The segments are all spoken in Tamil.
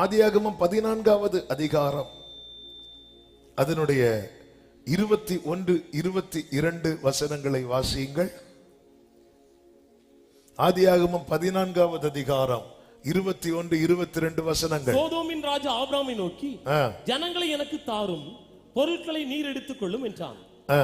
ஆதியாகமம் பதினான்காவது அதிகாரம். அதனுடைய இருபத்தி ஒன்று இருபத்தி இரண்டு வசனங்களை வாசியுங்கள். ஆதியாகமம் பதினான்காவது அதிகாரம் இருபத்தி ஒன்று இருபத்தி ரெண்டு வசனங்கள். சோதோமின் ராஜா ஆபிராமை நோக்கி ஜனங்களை எனக்கு தாரும் பொருட்களை நீர் எடுத்துக்கொள்ளும் என்றான்.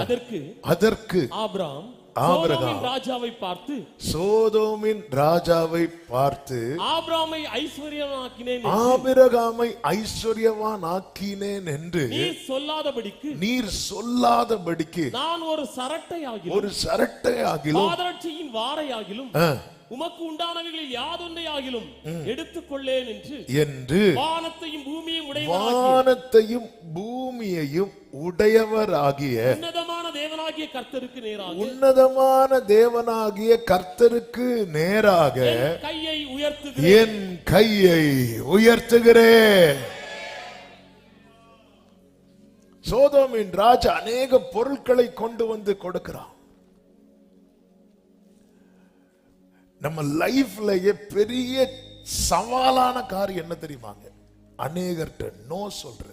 அதற்கு அதற்கு ஆபிராம் ஆபிரகாம். ராஜாவை பார்த்து சோதோமின் ராஜாவை பார்த்து ஆபிராமை ஐஸ்வர்யமாக்கினேன் ஆபிரகாமை ஐஸ்வர்யவான் ஆக்கினேன் என்று நீ சொல்லாதபடிக்கு நீர் சொல்லாதபடிக்கு நான் ஒரு சரட்டை ஆகிலும் ஒரு சரட்டை ஆகிலும் பாதரட்சியின் வாரை ஆகிலும் உமக்கு உண்டானவைகளில் யாதொன்றை ஆகிலும் எடுத்துக்கொள்ளேன் என்று என்று வானத்தையும் பூமியையும் உடையவனாகிய வானத்தையும் பூமியையும் உடையவராகிய உன்னதமான தேவனாகிய கர்த்தருக்கு நேராக. உன்னதமான தேவனாகிய கர்த்தருக்கு நேராக என் கையை உயர்த்துகிறேன். என் கையை உயர்த்துகிறேன். சோதோமின் ராஜா அநேக பொருட்களை கொண்டு வந்து கொடுக்கிறான். நம்ம லைஃப்லயே பெரிய சவாலான காரியம் என்ன தெரியுமாங்க? அநேகர்கிட்ட நோ சொல்றது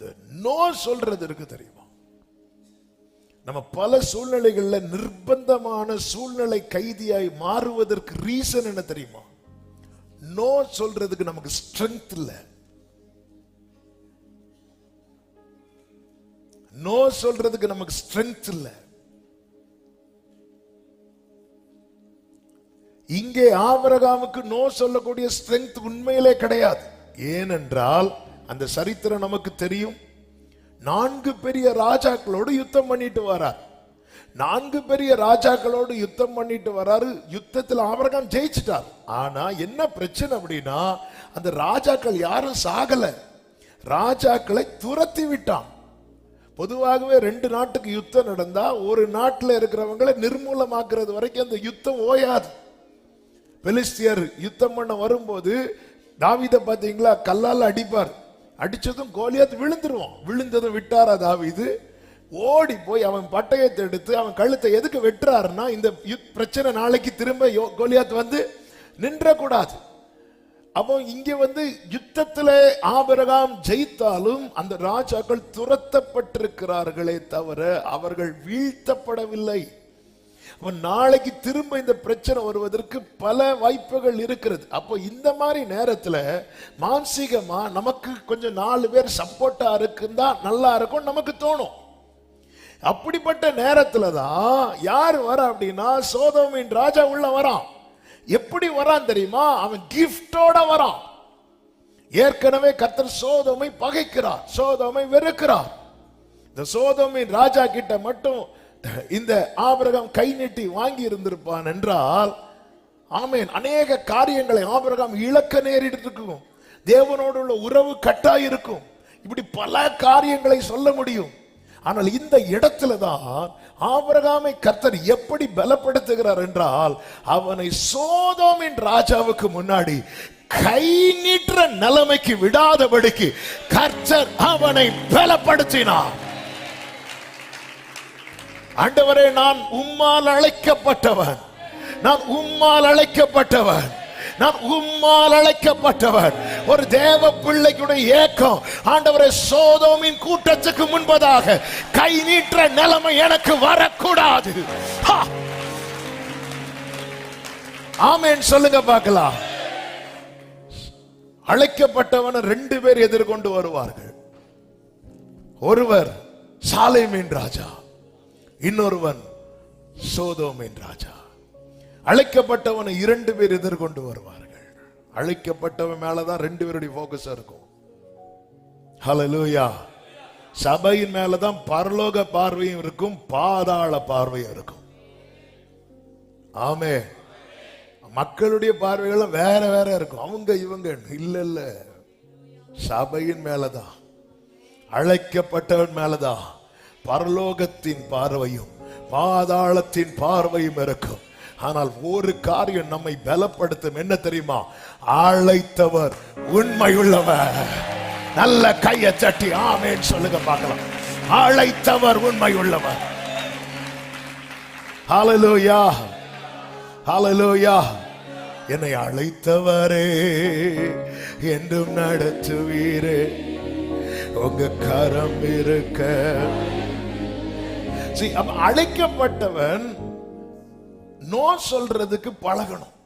இந்த நோ சொல்றது இருக்கு தெரியுமா? நம்ம பல சூழ்நிலைகள்ல நிர்பந்தமான சூழ்நிலை கைதியாய் மாறுவதற்கு ரீசன் என்ன தெரியுமா? நோ சொல்றதுக்கு நமக்கு ஸ்ட்ரென்த் இல்ல. நோ சொல்றதுக்கு நமக்கு ஸ்ட்ரென்த் இல்ல. இங்கே ஆபரகாமுக்கு நோ சொல்லக்கூடிய ஸ்ட்ரென்த் உண்மையிலே கிடையாது. ஏனென்றால் அந்த சரித்திரம் நமக்கு தெரியும். நான்கு பெரிய ராஜாக்களோடு யுத்தம் பண்ணிட்டு வரார். நான்கு பெரிய ராஜாக்களோடு யுத்தம் பண்ணிட்டு வராரு. யுத்தத்தில் ஆபரகாம் ஜெயிச்சிட்டார். ஆனா என்ன பிரச்சனை அப்படின்னா அந்த ராஜாக்கள் யாரும் சாகல. ராஜாக்களை துரத்தி விட்டான். பொதுவாகவே ரெண்டு நாட்டுக்கு யுத்தம் நடந்தா ஒரு நாட்டில் இருக்கிறவங்களை நிர்மூலமாக்குறது வரைக்கும் அந்த யுத்தம் ஓயாது. பெலிஸ்தியர் யுத்தம் பண்ண வரும்போது தாவீதை பார்த்தீங்களா? கல்லால் அடிப்பார். அடிச்சதும் கோலியாத் விழுந்துருவான். விழுந்ததும் விட்டாரா இது ஓடி போய் அவன் பட்டயத்தை எடுத்து அவன் கழுத்தை எதுக்கு வெட்டுறாருன்னா இந்த யுத்- பிரச்சனை நாளைக்கு திரும்ப யோ- கோலியாத் வந்து நின்றக்கூடாது. அப்போ இங்க வந்து யுத்தத்தில் ஆபிரகாம் ஜெயித்தாலும் அந்த ராஜாக்கள் துரத்தப்பட்டிருக்கிறார்களே தவிர அவர்கள் வீழ்த்தப்படவில்லை. நாளைக்கு திரும்ப இந்த பிரச்சனை வருவதற்கு பல வாய்ப்புகள் இருக்கிறது. அப்போ இந்த மாதிரி நேரத்தில் மானசீகமாக நமக்கு கொஞ்சம் நாலு பேர் சப்போர்ட்டாக இருக்குந்தா நல்லா இருக்கும் நமக்கு தோணும். அப்படிப்பட்ட நேரத்தில் தான் யார் வர அப்படின்னா சோதோமின் ராஜா உள்ள வரான். எப்படி வரான் தெரியுமா? அவன் கிஃப்டோட வரான். ஏற்கனவே கத்தர் சோதோமை பகைக்கிறார் சோதோமை வெறுக்கிறார். இந்த சோதோமின் ராஜா கிட்ட மட்டும் இந்த ஆபிரகாம் கை நீட்டி வாங்கி இருந்திருப்பான் என்றால் ஆமேன் அநேக காரியங்களை ஆபிரகம் இழக்க நேரிட்டிருக்கும். தேவனோடு உள்ள உறவு கட்டாயிருக்கும். இப்படி பல காரியங்களை சொல்ல முடியும். ஆனால் இந்த இடத்துல தான் ஆபரகாமை கர்த்தர் எப்படி பலப்படுத்துகிறார் என்றால் அவனை சோதோமின் ராஜாவுக்கு முன்னாடி கை நீட்டுற நிலைமைக்கு விடாதபடிக்கு கர்த்தர் அவனை பலப்படுத்தினார். ஆண்டவரே நான் உம்மால் அழைக்கப்பட்டவன். நான் உம்மால் அழைக்கப்பட்டவன். நான் உம்மால் அழைக்கப்பட்டவன். ஒரு தேவ பிள்ளைக்குடைய ஏக்கம் ஆண்டவரை சோதோமின் கூட்டத்துக்கு முன்பதாக கை நீற்ற நிலைமை எனக்கு வரக்கூடாது. ஆமேன் சொல்லுங்க பார்க்கலாம். அழைக்கப்பட்டவனை ரெண்டு பேர் எதிர்கொண்டு வருவார்கள். ஒருவர் சாலை மீன் ராஜா இன்னொருவன் சோதோமின் ராஜா. அழைக்கப்பட்டவனை இரண்டு பேர் எதிர்கொண்டு வருவார்கள். அழைக்கப்பட்டவன் மேலதான் ரெண்டு பேருடைய போக்கஸ் இருக்கும். ஹலலூயா சபையின் மேலதான் பரலோக பார்வையும் இருக்கும் பாதாள பார்வையும் இருக்கும். ஆமே மக்களுடைய பார்வைகளும் வேற வேற இருக்கும். அவங்க இவங்க இல்ல இல்ல. சபையின் மேலதான். அழைக்கப்பட்டவன் மேலதான். பரலோகத்தின் பார்வையும் பாதாளத்தின் பார்வையும் இருக்கும். ஆனால் ஒரு காரியம் நம்மை பலப்படுத்தும். என்ன தெரியுமா? அழைத்தவர் உண்மை உள்ளவர் நல்ல கையை தட்டி ஆமேன்னு சொல்லுங்க பார்க்கலாம். அழைத்தவர் உண்மை உள்ளவர் ஹalleluya ஹalleluya என்னை அழைத்தவரே என்றும் நடத்துவீரே. உங்க கரம் இருக்க அழைக்கப்பட்டவன் நோ சொல்றதுக்கு பழகணும்.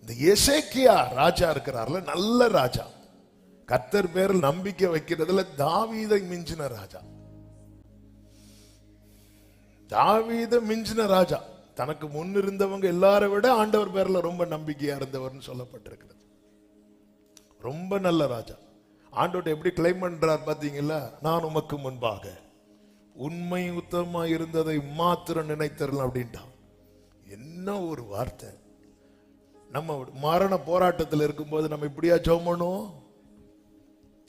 இந்த எசேக்கியா ராஜா இருக்கிறார்ல நல்ல ராஜா. கத்தர் பேரில் நம்பிக்கை வைக்கிறதுல தாவீதை மிஞ்சின ராஜா. தாவீத மிஞ்சின ராஜா. தனக்கு முன் இருந்தவங்க எல்லாரை விட ஆண்டவர் பேர்ல ரொம்ப நம்பிக்கையா இருந்தவர்னு சொல்லப்பட்டிருக்கிறது. ரொம்ப நல்ல ராஜா. ஆண்டோட்ட எப்படி கிளைம் பண்றார் பாத்தீங்களா? நான் உமக்கு முன்பாக. உண்மை உத்தமமா இருந்ததை மாத்திரம் நினைத்தரலாம் அப்படின்ட்டான் என்ன ஒரு வார்த்தை. நம்ம மரண போராட்டத்தில் இருக்கும்போது நம்ம இப்படியா ஜெபம் பண்ணுவோம்?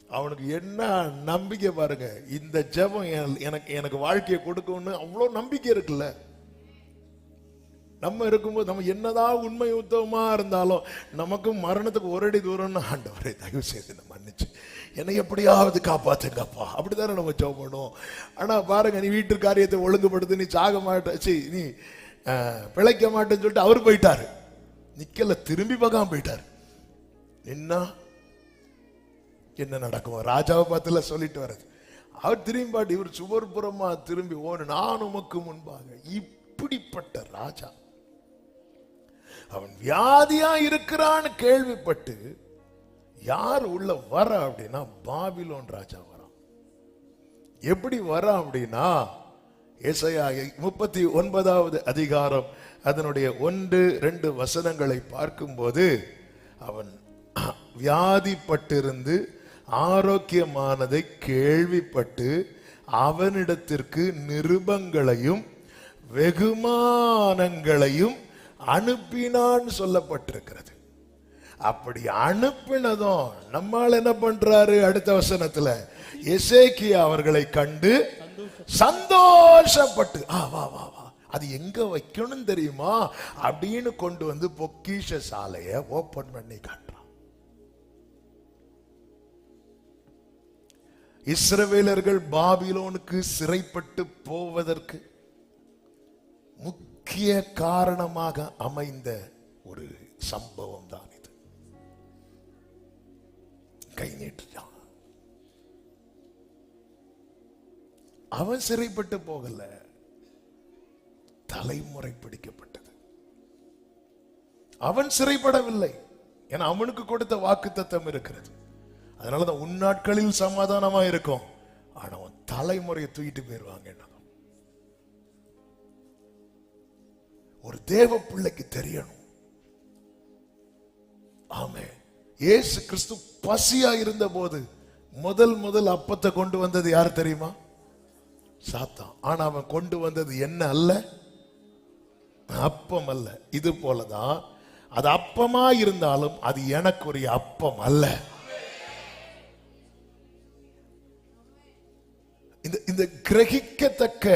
அவனுக்கு என்ன நம்பிக்கை பாருங்க. இந்த ஜெபம் என்- எனக்கு எனக்கு வாழ்க்கையை கொடுக்கும்னு அவ்வளோ நம்பிக்கை இருக்குல்ல. நம்ம இருக்கும்போது நம்ம என்னதான் உண்மை உத்தவமாக இருந்தாலும் நமக்கு மரணத்துக்கு ஒரு அடி தூரம்னு ஆண்டவரை தயவு செய்து மன்னிச்சு. என்னை எப்படியாவது காப்பாத்துங்கப்பா. அப்படிதானே நம்ம ஜோம் பண்ணுவோம். ஆனா பாருங்க நீ வீட்டு காரியத்தை ஒழுங்குபடுத்து நீ சாக மாட்ட நீ அஹ், பிழைக்க மாட்டேன்னு சொல்லிட்டு அவர் போயிட்டாரு. நிக்கல திரும்பி பார்க்காம போயிட்டாரு. என்ன என்ன நடக்கும்? ராஜாவை பார்த்துல சொல்லிட்டு வர்றது. அவர் திரும்பி பாட்டு இவர் சுவர்புறமா திரும்பி ஓடு நான் உமக்கு முன்பாக இப்படிப்பட்ட ராஜா. அவன் வியாதியா இருக்கிறான்னு கேள்விப்பட்டு யார் உள்ள வர அப்படின்னா பாபிலோன் ராஜா வரான். எப்படி வர அப்படின்னா இசையா முப்பத்தி ஒன்பதாவது அதிகாரம் அதனுடைய ஒன்று ரெண்டு வசனங்களை பார்க்கும்போது அவன் வியாதிப்பட்டிருந்து ஆரோக்கியமானதை கேள்விப்பட்டு அவனிடத்திற்கு நிருபங்களையும் வெகுமானங்களையும் அனுப்பினான் சொல்லப்பட்டிருக்கிறது. அப்படி அனுப்பினதும் நம்மால் என்ன பண்றாரு? அடுத்த வசனத்துல எசேக்கியா அவர்களை கண்டு சந்தோஷப்பட்டு ஆ வா வா வா அது எங்க வைக்கணும் தெரியுமா? அப்படின்னு கொண்டு வந்து பொக்கிஷ சாலைய ஓபன் பண்ணி காட்டுறான். இஸ்ரவேலர்கள் பாபிலோனுக்கு சிறைப்பட்டு போவதற்கு முக்கிய காரணமாக அமைந்த ஒரு சம்பவம் தான் கை நீட்டுட்டான் அவன் சிறைப்பட்டு போகல. தலைமுறை பிடிக்கப்பட்டது. அவன் சிறைப்படவில்லை. ஏன்னா அவனுக்கு கொடுத்த வாக்கு வாக்குத்தத்தம் இருக்கிறது. அதனாலதான் உன்னாட்களில் சமாதானமா இருக்கும். ஆனா அவன் தலைமுறையை தூக்கிட்டு போயிருவாங்க ஒரு தேவ பிள்ளைக்கு தெரியணும். ஆமே இயேசு கிறிஸ்து பசியா இருந்த போது முதல் முதல் அப்பத்தை கொண்டு வந்தது யார் தெரியுமா? சாத்தான். ஆனா அவன் கொண்டு வந்தது என்ன அல்ல? அப்பம் அல்ல. இது போலதான் அது அப்பமா இருந்தாலும் அது எனக்குரிய அப்பம் அல்ல. இந்த இந்த கிரகிக்கத்தக்க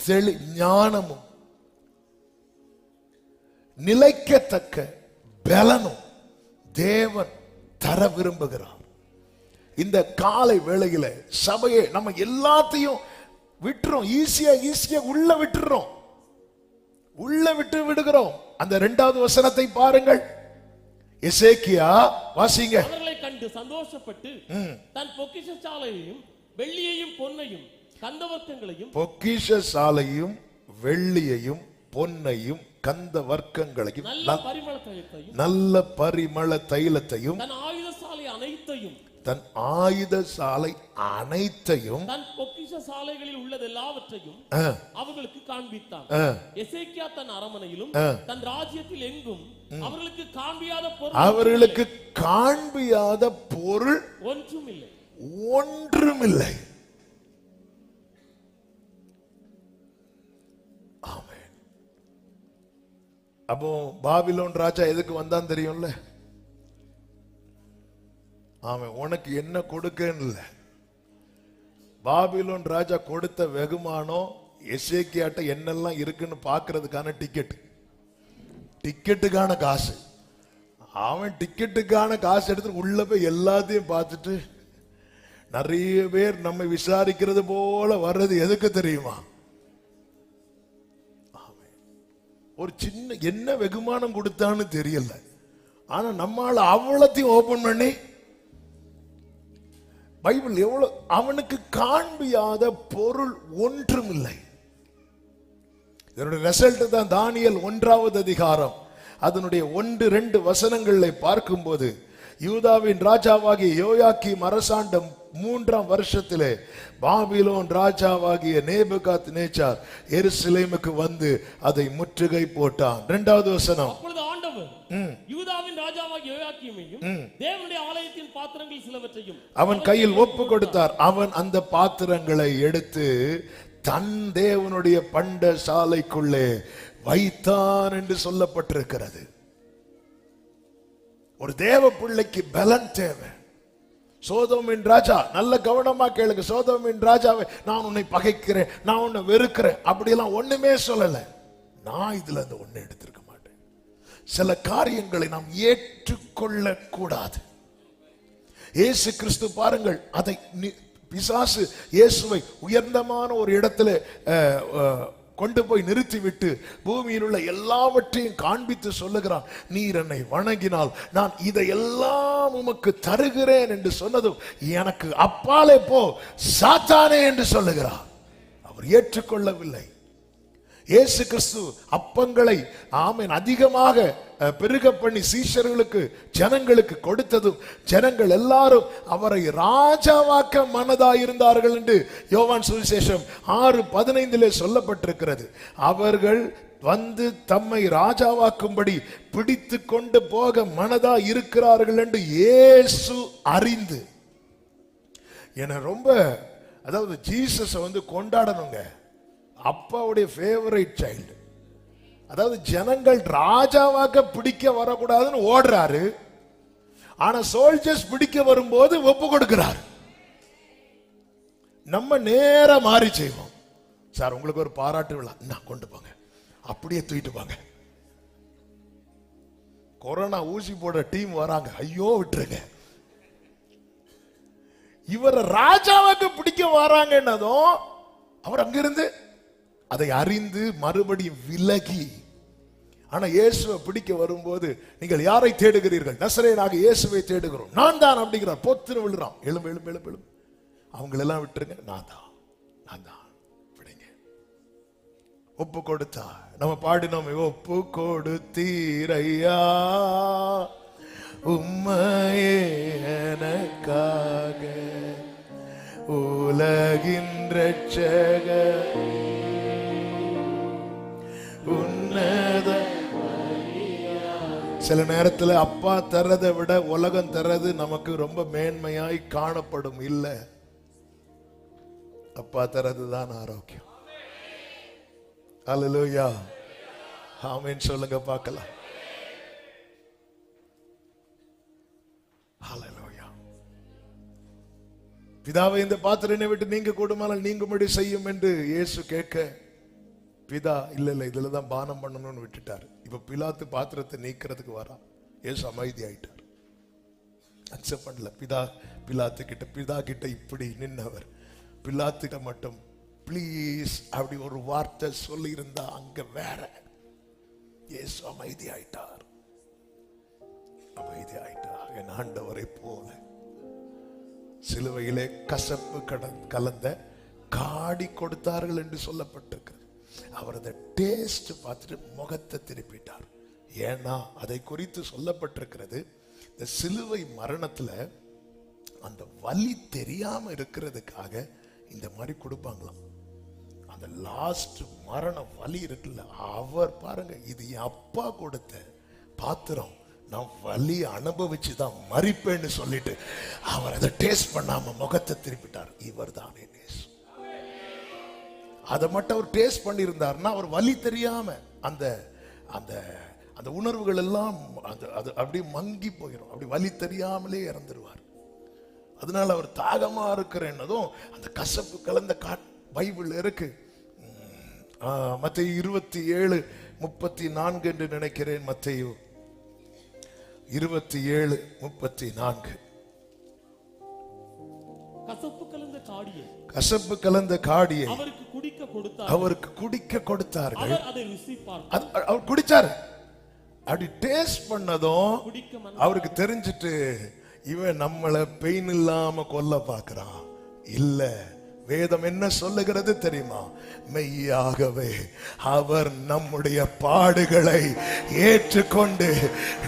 தெளி ஞானமும் நிலைக்கத்தக்க பலனும் தேவன் தர விரும்புகிறார். இந்த காலை வேளையில சபையை நம்ம எல்லாத்தையும் விட்டுறோம். ஈஸியா ஈஸியா உள்ள விட்டுறோம். உள்ள விட்டு விடுகிறோம். அந்த இரண்டாவது வசனத்தை பாருங்கள். எசேக்கியா வாசிங்க. அவர்களை கண்டு சந்தோஷப்பட்டு தன் பொக்கிஷ சாலையையும் வெள்ளியையும் பொன்னையும் கந்தவர்க்கங்களையும் பொக்கிஷ சாலையும் வெள்ளியையும் பொன்னையும் கந்த வர்க்கங்களையும் நல்ல நல்- பரிமள தைலத்தையும் அனைத்தையும் தன் ஆயுத சாலை அனைத்தையும் தன் பொக்கிஷ சாலைகளில் உள்ளது எல்லாவற்றையும் அவர்களுக்கு காண்பித்தான். எசேக்கியா தன் அரமனையிலும். தன் ராஜ்யத்தில் எங்கும் அவர்களுக்கு காண்பியாத பொருள் அவர்களுக்கு காண்பியாத பொருள் ஒன்றும் இல்லை ஒன்றுமில்லை. ஆமென். அப்போ பாபிலோன் ராஜா எதுக்கு வந்தான் தெரியும்ல? அவன் உனக்கு என்ன கொடுக்கன்னு இல்லை. பாபிலோன் ராஜா கொடுத்த வெகுமானம் எசேக்கியாட்ட என்னெல்லாம் இருக்குன்னு பார்க்கறதுக்கான டிக்கெட் டிக்கெட்டுக்கான காசு. அவன் டிக்கெட்டுக்கான காசு எடுத்து உள்ள போய் எல்லாத்தையும் பார்த்துட்டு நிறைய பேர் நம்ம விசாரிக்கிறது போல வர்றது எதுக்கு தெரியுமா? ஒரு சின்ன என்ன வெகுமானம் கொடுத்தான்னு தெரியல. ஆனா நம்மால அவ்வளத்தையும் ஓபன் பண்ணி பைபிள் எவ்வளவு அவனுக்கு காண்பியாத பொருள் ஒன்றும் இல்லை. இதனுடைய ரிசல்ட் தான் தானியல் ஒன்றாவது அதிகாரம். அதனுடைய ஒன்று ரெண்டு வசனங்களை பார்க்கும்போது யூதாவின் ராஜாவாகிய யோயாக்கி மரசாண்டம் மூன்றாம் வருஷத்திலே பாபிலோன் ராஜாவாகிய நேபுகாத் நேச்சார் எருசலேமுக்கு வந்து அதை முற்றுகை போட்டான். இரண்டாவது வசனம். யூதாவின் ராஜாவாகிய அவன் கையில் ஒப்பு கொடுத்தார். அவன் அந்த பாத்திரங்களை எடுத்து தன் தேவனுடைய பண்ட சாலைக்குள்ளே வைத்தான் என்று சொல்லப்பட்டிருக்கிறது. ஒரு தேவ பிள்ளைக்கு பலன் தேவை. சோதோமின் ராஜா நல்ல கவனமா கேளுங்க. சோதோமின் ராஜாவை நான் உன்னை பகைக்கிறேன் நான் உன்னை வெறுக்கிறேன். அப்படியெல்லாம் ஒண்ணுமே சொல்லலை. நான் இதுல இருந்து ஒண்ணு எடுத்திருக்க மாட்டேன். சில காரியங்களை நாம் ஏற்றுக்கொள்ள கூடாது இயேசு கிறிஸ்து பாருங்கள் அதை நி- பிசாசு இயேசுவை உயர்ந்தமான ஒரு இடத்துல கொண்டு போய் நிறுத்திவிட்டு பூமியில் உள்ள எல்லாவற்றையும் காண்பித்து சொல்லுகிறான் நீர் என்னை வணங்கினால் நான் இதையெல்லாம் உமக்கு தருகிறேன் என்று சொன்னதும் எனக்கு அப்பாலே போ சாத்தானே என்று சொல்லுகிறார். அவர் ஏற்றுக்கொள்ளவில்லை. இயேசு கிறிஸ்து அப்பங்களை ஆமென் அதிகமாக பெருக பண்ணி சீஷர்களுக்கு ஜனங்களுக்கு கொடுத்ததும் ஜனங்கள் எல்லாரும் அவரை ராஜாவாக்க மனதாயிருந்தார்கள் என்று யோவான் சுவிசேஷம் ஆறு பதினைந்திலே சொல்லப்பட்டிருக்கிறது. அவர்கள் வந்து தம்மை ராஜாவாக்கும்படி பிடித்து கொண்டு போக மனதா இருக்கிறார்கள் என்று இயேசு அறிந்து. என ரொம்ப அதாவது ஜீசஸை வந்து கொண்டாடணுங்க. அப்பாவுடைய ஃபேவரட் சைல்டு அதாவது ஜனங்கள் ராஜாவாக பிடிக்க வரக்கூடாதுன்னு ஓடுறாரு. ஆனா சோல்ஜர்ஸ் பிடிக்க வரும்போது ஒப்பு கொடுக்கிறார். நம்ம நேர மாறி செய்வோம். சார் உங்களுக்கு ஒரு பாராட்டு விழா. நான் கொண்டு போங்க. அப்படியே தூக்கிட்டு போங்க. கொரோனா ஊசி போட டீம் வராங்க. ஐயோ விட்டுருங்க. இவரை ராஜாவுக்கு பிடிக்க வராங்கன்னதும் அவர் அங்கிருந்து அதை அறிந்து மறுபடியும் விலகி. ஆனா இயேசுவை பிடிக்க வரும்போது நீங்கள் யாரை தேடுகிறீர்கள்? நசரேனாக இயேசுவை தேடுகிறோம். நான் தான் அப்படிங்கிறார். பொத்துன்னு விழுறான். எழும்பு எழும்பு எழும்பு எழும்பு. அவங்களெல்லாம் விட்டுருங்க. நான் தான். நான் தான். விடுங்க. ஒப்பு கொடுத்தா நம்ம பாடினோம். ஒப்பு கொடுத்தீரையா. உம்மையே எனக்காக உலகின் ரட்சக சில நேரத்துல அப்பா தர்றதை விட உலகம் தர்றது நமக்கு ரொம்ப மேன்மையாய் காணப்படும் இல்ல. அப்பா தர்றது தான் ஆரோக்கியம். அலலூயா ஆமென் சொல்லுங்க பார்க்கலாம். பிதாவை இந்த பாத்திரனை விட்டு நீங்க கூடுமானால் நீங்கும்படி செய்யும் என்று இயேசு கேட்க பிதா இல்லை இல்லை இதில் தான் பானம் பண்ணணும்னு விட்டுட்டார். இப்ப பிலாத்து பாத்திரத்தை நீக்கிறதுக்கு வரா ஏசு அமைதி ஆயிட்டார் அக்செப்ட் பண்ணல. பிதா பிலாத்து கிட்ட பிதா கிட்ட இப்படி நின்னவர். பிலாத்துக்கிட்ட மட்டும் ப்ளீஸ் அப்படி ஒரு வார்த்தை சொல்லியிருந்தா அங்கே அங்க வேற. ஏசு அமைதி ஆயிட்டார் அமைதி ஆயிட்டார் என் ஆண்டவரை போல. சிலுவையிலே கசப்பு கடன் கலந்த காடி கொடுத்தார்கள் என்று சொல்லப்பட்டிருக்கு. அவர் அதை டேஸ்ட் பார்த்துட்டு முகத்தை திருப்பிட்டார். ஏன்னா அதை குறித்து சொல்லப்பட்டிருக்கிறது இந்த சிலுவை மரணத்தில் அந்த வலி தெரியாமல் இருக்கிறதுக்காக இந்த மாதிரி கொடுப்பாங்களாம். அந்த லாஸ்ட் மரண வலி இருக்குல்ல அவர் பாருங்க இது என் அப்பா கொடுத்த பாத்திரம். நான் வலி அனுபவிச்சு தான் மறிப்பேன்னு சொல்லிட்டு அவர் அதை டேஸ்ட் பண்ணாம முகத்தை திருப்பிட்டார். இவர் தான் அதை மட்டும் அவர் டேஸ்ட் பண்ணியிருந்தார்னா அவர் வலி தெரியாம அந்த அந்த அந்த உணர்வுகள் எல்லாம் அது அது அப்படியே மங்கி போயிடும் அப்படி வலி தெரியாமலே இறந்துருவார். அதனால அவர் தாகமா இருக்கிறேன்னதும் அந்த கசப்பு கலந்த கா பைபிள் இருக்கு. மத்திய இருபத்தி ஏழு முப்பத்தி நான்கு என்று நினைக்கிறேன் மத்தையோ. இருபத்தி ஏழு முப்பத்தி நான்கு கசப்பு கலந்த காடியை கசப்பு கலந்த காடியை அவருக்கு குடிக்க கொடுத்தார் அவருக்கு குடிக்க கொடுத்தார்கள். அதை ருசி பார்த்தார். அவர் குடிச்சாரு. அப்படி டேஸ்ட் பண்ணதும் அவருக்கு தெரிஞ்சிட்டு இவன் நம்மள பெயின் இல்லாம கொல்ல பார்க்கறான். இல்ல. வேதம் என்ன சொல்லுகிறது தெரியுமா? மெய்யாகவே அவர் நம்முடைய பாடுகளை ஏற்றுக்கொண்டு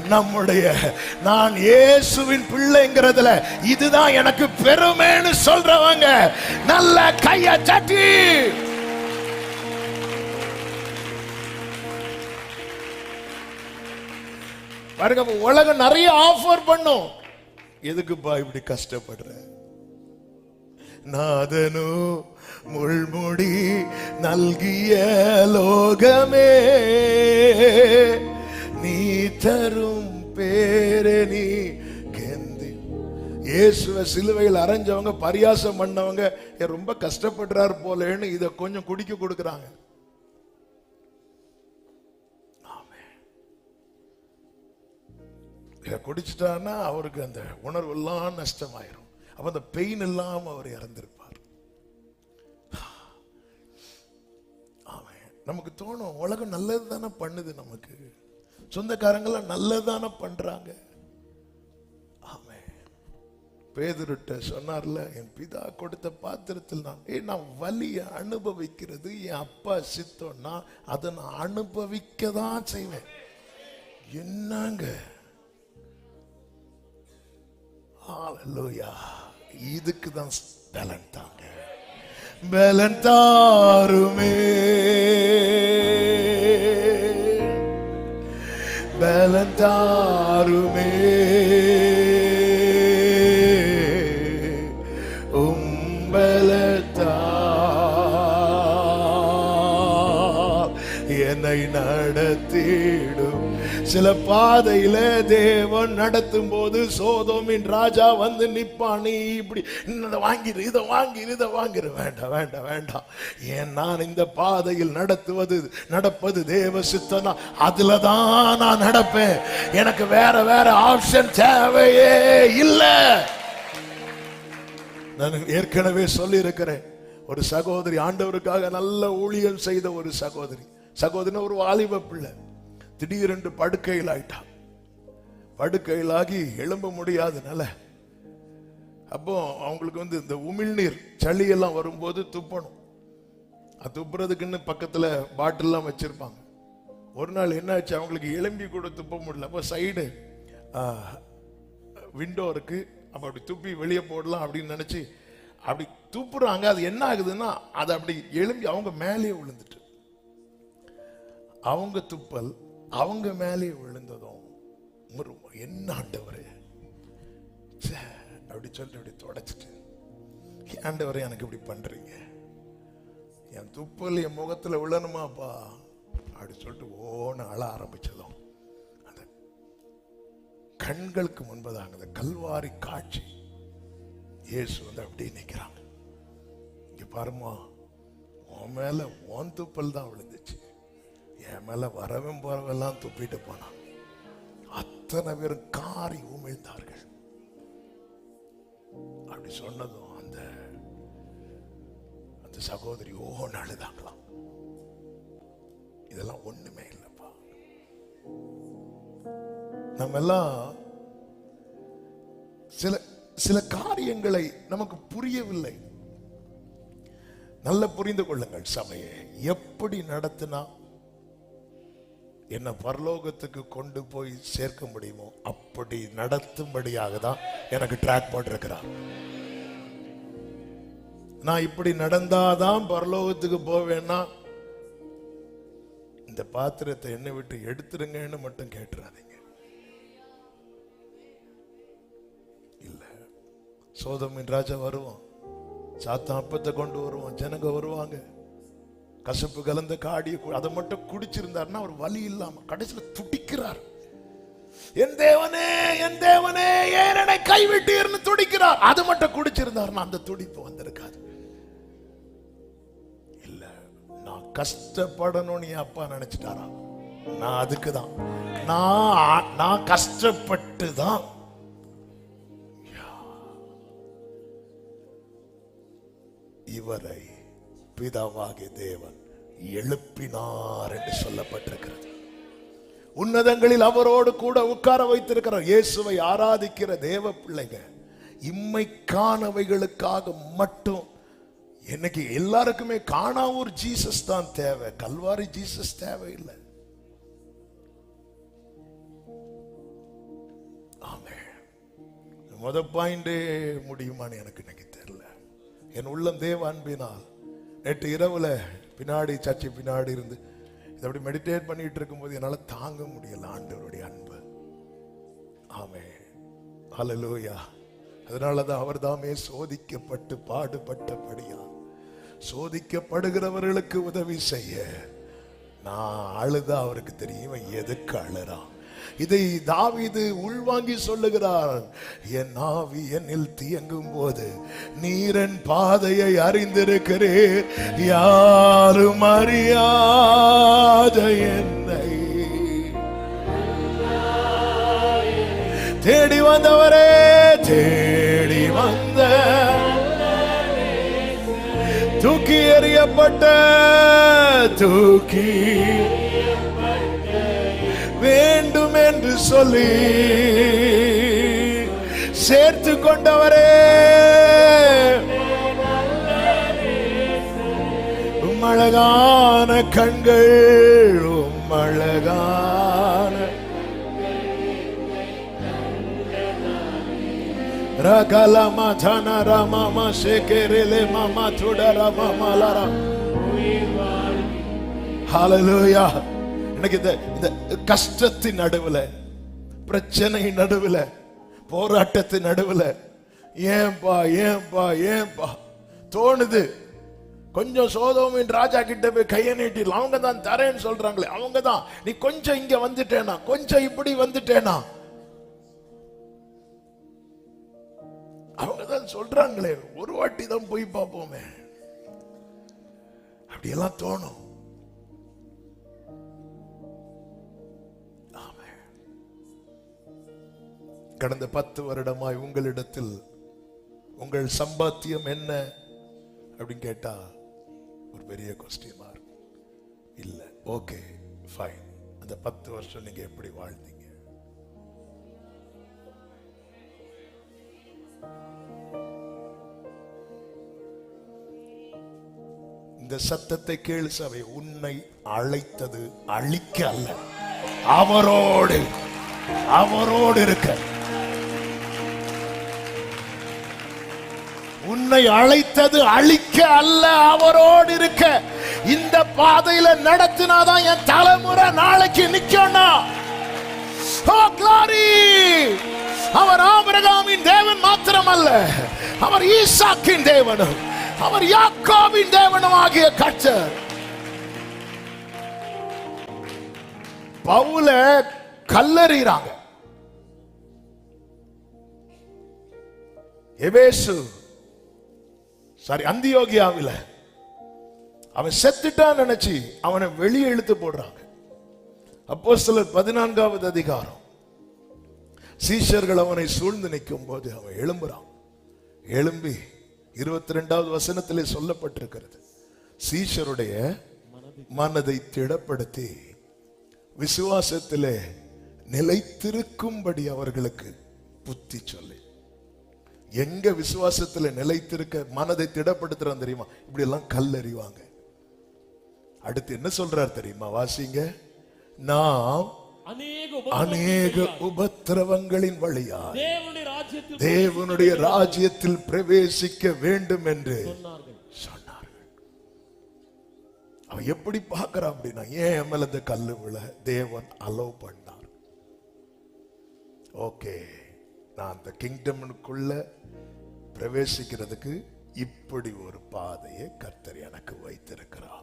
நம்முடைய நான் இயேசுவின் பிள்ளைங்கிறதுல இதுதான் எனக்கு பெருமைன்னு சொல்றவங்க. நல்ல கைய சட்டி பாருங்க உலகம் நிறைய ஆஃபர் பண்ணும். எதுக்குப்பா இப்படி கஷ்டப்படுறேன் நாதனோ முள்முடி நல்கிய லோகமே நீ தரும் பேரணி இயேசுவை கெந்தி இயேசுவ சிலுவையில் அரைஞ்சவங்க பரியாசம் பண்ணவங்க ரொம்ப கஷ்டப்படுறார் போலேன்னு இதை கொஞ்சம் குடிக்க கொடுக்குறாங்க இதை குடிச்சிட்டான்னா அவருக்கு அந்த உணர்வு எல்லாம் நஷ்டமாயிரும் அப்ப அந்த பெயின் இல்லாமல் அவர் இறந்திருப்பார். அவன் நமக்கு தோணும் உலகம் நல்லது தானே பண்ணுது நமக்கு. சொந்தக்காரங்களாம் நல்லது தானே பண்றாங்க பேதுருட்ட சொன்னார்ல என் பிதா கொடுத்த பாத்திரத்தில் நான் ஏ நான் வலியை அனுபவிக்கிறது என் அப்பா சித்தம்னா அதை நான் அனுபவிக்க தான் செய்வேன். என்னங்க? ஹalleluya இதுக்கு தான் பலன் தாங்க. பலன் தாருமே. பலன் தாருமே. உம்பலத்தார் என்னை நடத்திடும். சில பாதையில தேவன் நடத்தும் போது சோதோமின் ராஜா வந்து நிப்பான். நீ இப்படி இதை வாங்கிரு இதை வாங்கிரு இதை வாங்கிரு. வேண்டாம் வேண்டாம் வேண்டாம். ஏன் நான் இந்த பாதையில் நடத்துவது நடப்பது தேவ சித்தனா? அதுல தான் நான் நடப்பேன். எனக்கு வேற வேற ஆப்ஷன் தேவையே இல்லை. நான் ஏற்கனவே சொல்லி இருக்கிறேன் ஒரு சகோதரி ஆண்டவருக்காக நல்ல ஊழியம் செய்த ஒரு சகோதரி. சகோதரி ஒரு வாலிப பிள்ளை. திடீரென்று படுக்கையில் ஆயிட்டான் படுக்கையிலாகி எழும்ப முடியாதனால அப்போ அவங்களுக்கு வந்து இந்த உமிழ்நீர் சளியெல்லாம் வரும்போது துப்பணும். அது துப்புறதுக்குன்னு பக்கத்தில் பாட்டில்லாம் வச்சுருப்பாங்க. ஒரு நாள் என்னாச்சு? அவங்களுக்கு எலும்பி கூட துப்ப முடியல. அப்போ சைடு விண்டோ இருக்கு. அப்போ அப்படி துப்பி வெளியே போடலாம் அப்படின்னு நினச்சி அப்படி துப்புறாங்க. அது என்ன ஆகுதுன்னா அது அப்படி எலும்பி அவங்க மேலேயே விழுந்துட்டு. அவங்க துப்பல் அவங்க மேலேயே விழுந்ததும் ஒரு- என்ன ஆண்டவர்? ச்சே, அப்படி சொல்லிட்டு அப்படி தொடச்சிட்டு ஆண்டவரே எனக்கு இப்படி பண்றீங்க? என் துப்பல் என் முகத்தில் விழணுமாப்பா? அப்படி சொல்லிட்டு ஓன்னு அழ ஆரம்பிச்சதும் அந்த கண்களுக்கு முன்பதாக அந்த கல்வாரி காட்சி. இயேசு வந்து அப்படியே நிற்கிறாங்க இங்கே பாருமா உன் மேலே உன் துப்பல் தான் விழுந்துச்சு. என் மேல வரவன் போறவெல்லாம் துப்பிட்டு போனான். அத்தனை பேரும் காரி உமிழ்ந்தார்கள். அப்படி சொன்னதும் அந்த அந்த சகோதரி ஓ அழுதாங்களாம். இதெல்லாம் ஒண்ணுமே இல்லப்பா. நம்ம எல்லாம் சில சில காரியங்களை நமக்கு புரியவில்லை. நல்ல புரிந்து கொள்ளுங்கள் சபையை. எப்படி நடத்தினா என்னை பரலோகத்துக்கு கொண்டு போய் சேர்க்க முடியுமோ? அப்படி நடத்தும்படியாக தான் எனக்கு ட்ராக் போட்டிருக்கிறார். நான் இப்படி நடந்தாதான் பரலோகத்துக்கு போவேன்னா இந்த பாத்திரத்தை என்னை விட்டு எடுத்துருங்கன்னு மட்டும் கேட்டுறாதீங்க. இல்ல. சோதமின் ராஜா வருவான். சாத்தா அப்பத்தை கொண்டு வருவான். ஜனங்க வருவாங்க. கசப்பு கலந்த காடி அதை மட்டும் குடிச்சிருந்தாருன்னா அவர் வலி இல்லாம கடைசியில துடிக்கிறார். என் தேவனே என் தேவனே ஏன் என்னை கைவிட்டீர்னு துடிக்கிறார். அது மட்டும் குடிச்சிருந்தாருன்னா அந்த துடிப்பு வந்திருக்காது. இல்ல நான் கஷ்டப்படணும்னு என் அப்பா நினைச்சிட்டாரா? நான் அதுக்கு தான் நான் நான் கஷ்டப்பட்டு தான் இவரை பிதாவாகிய தேவன் எழுப்பினார் என்று சொல்லப்பட்டிருக்கிறது. உன்னதங்களில் அவரோடு கூட உட்கார வைத்திருக்கிறார் இயேசுவை ஆராதிக்கிற தேவ பிள்ளைங்க இம்மைக்கானவைகளுக்காக மட்டும். இன்னைக்கு எல்லாருக்குமே காணாவூர் ஜீசஸ் தான் தேவை கல்வாரி ஜீசஸ் தேவையில்லை. முத பாயிண்டே முடியுமான்னு எனக்கு இன்னைக்கு தெரியல. என் உள்ளம் தேவ அன்பினால் நேற்று இரவுல பின்னாடி சர்ச்சை பின்னாடி இருந்து இதை அப்படி மெடிடேட் பண்ணிட்டு இருக்கும்போது என்னால் தாங்க முடியல ஆண்டவருடைய அன்பு. ஆமே அலலூயா அதனால தான் அவர் தாமே சோதிக்கப்பட்டு பாடுபட்டபடியா சோதிக்கப்படுகிறவர்களுக்கு உதவி செய்ய. நான் அழுதா அவருக்கு தெரியும் எதுக்கு அழுறான்? இதை தாவிது உள்வாங்கி சொல்லுகிறார் என் ஆவி என்னில் தியங்கும் போது நீரன் பாதையை அறிந்திருக்கிறேன் யாரும் அறியாத என்னை. தேடி வந்தவரே தேடி வந்த தூக்கி எறியப்பட்ட தூக்கி சொல்லி சேர்த்து கொண்டவரே. உம்மழகான கண்கள் உம்மழகான ரகலம தன ரமம ஷெகெரெலே மம துடர மமலர ஹalleluya எனக்கு இந்த இந்த கஷ்டத்தின் நடுவில் பிரச்சனை நடுவில் போராட்டத்து நடுவில் ஏன்பா ஏன்பா ஏன்பா தோணுது. கொஞ்சம் சோதோமின் ராஜா கிட்ட போய் கையை நீட்டில் அவங்க தான் தரேன்னு சொல்றாங்களே அவங்க தான். நீ கொஞ்சம் இங்க வந்துட்டேனா கொஞ்சம் இப்படி வந்துட்டேனா? அவங்க தான் சொல்றாங்களே ஒரு வாட்டி தான் போய் பார்ப்போமே. அப்படியெல்லாம் தோணும். கடந்த பத்து வருடமாய் உங்களிடத்தில் உங்கள் சம்பாத்தியம் என்ன? அப்படின்னு கேட்டா ஒரு பெரிய கொஸ்டின் மார்க் இல்ல ஓகே ஃபைன் அந்த பத்து வருஷம் நீங்க எப்படி வாழ்ந்தீங்க? இந்த சத்தத்தை கேளு சபை உன்னை அழைத்தது அழிக்க அல்ல. அவரோடு அவரோடு இருக்க. உன்னை அழைத்தது அழிக்க அல்ல அவரோடு இருக்க. இந்த பாதையில நடத்தினாதான் என் தலைமுறை நாளைக்கு நிக்கணும் அவர் ஆபிரகாமின் தேவன் மாத்திரம் அல்ல அவர் ஈசாக்கின் தேவனும் அவர் யாக்கோவின் தேவனும் ஆகிய கர்த்தர். பவுல கல்லறிறாங்க எபேசு சாரி அந்தியோகியாவில. அவன் செத்துட்டான் நினைச்சு அவனை வெளியே இழுத்து போடுறாங்க. அப்போ சிலர் பதினான்காவது அதிகாரம். சீஷர்கள் அவனை சூழ்ந்து நிற்கும் போது அவன் எழும்புறான். எழும்பி இருபத்தி ரெண்டாவது வசனத்திலே சொல்லப்பட்டிருக்கிறது. சீஷருடைய மனதை திடப்படுத்தி விசுவாசத்திலே நிலைத்திருக்கும்படி அவர்களுக்கு புத்தி சொல்லி. எங்க விசுவாசத்துல நிலைத்திருக்க மனதை திடப்படுத்துறான் தெரியுமா? இப்படி எல்லாம் கல்லறிவாங்க அடுத்து என்ன சொல்றார் தெரியுமா வாசிங்க. நாம் அநேக அநேக உபத்திரவங்கள் உபத்திரவங்களின் வழியா தேவனுடைய ராஜ்யத்தில் பிரவேசிக்க வேண்டும். என்று சொன்னார்கள். அவன் எப்படி பார்க்கறான் அப்படின்னா ஏன் என் மேல இந்த கல்லு விழ? தேவன் அலோவ் பண்ணார். ஓகே நான் அந்த கிங்டம்னுக்குள்ள பிரவேசிக்கிறதுக்கு இப்படி ஒரு பாதையை கர்த்தர் எனக்கு வைத்திருக்கிறார்.